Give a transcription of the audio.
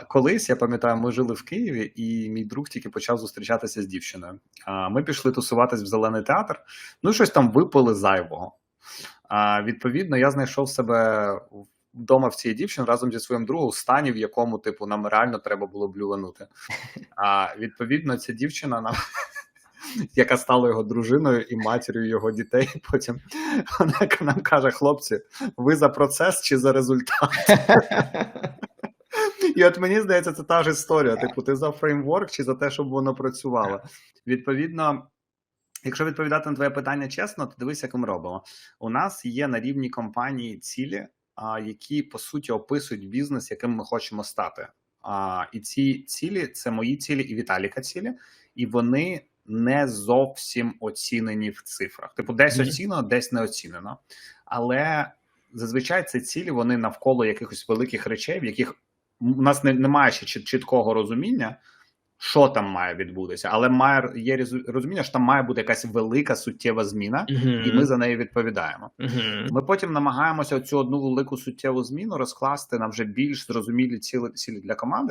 Колись я пам'ятаю, ми жили в Києві, і мій друг тільки почав зустрічатися з дівчиною. А Ми пішли тусуватись в зелений театр. Ну, щось там випили зайвого. А відповідно, я знайшов себе вдома в цієї дівчини разом зі своїм другом в стані, в якому, типу, нам реально треба було блюванути. А відповідно, ця дівчина нам. Яка стала його дружиною і матір'ю його дітей. Потім вона нам каже: хлопці, ви за процес чи за результат? І от мені здається, це та ж історія. Типу, ти за фреймворк чи за те, щоб воно працювало. Відповідно, якщо відповідати на твоє питання чесно, то дивись, як ми робимо. У нас є на рівні компанії цілі, які по суті описують бізнес, яким ми хочемо стати. І ці цілі це мої цілі і Віталіка цілі, і вони не зовсім оцінені в цифрах. Типу, десь оцінено, десь не оцінено. Але зазвичай ці цілі вони навколо якихось великих речей, в яких у нас не, немає ще чіт- чіткого розуміння, що там має відбутися, але має є розуміння, що там має бути якась велика суттєва зміна, і ми за неї відповідаємо. Мгм. Ми потім намагаємося цю одну велику суттєву зміну розкласти на вже більш зрозумілі цілі, цілі для команди.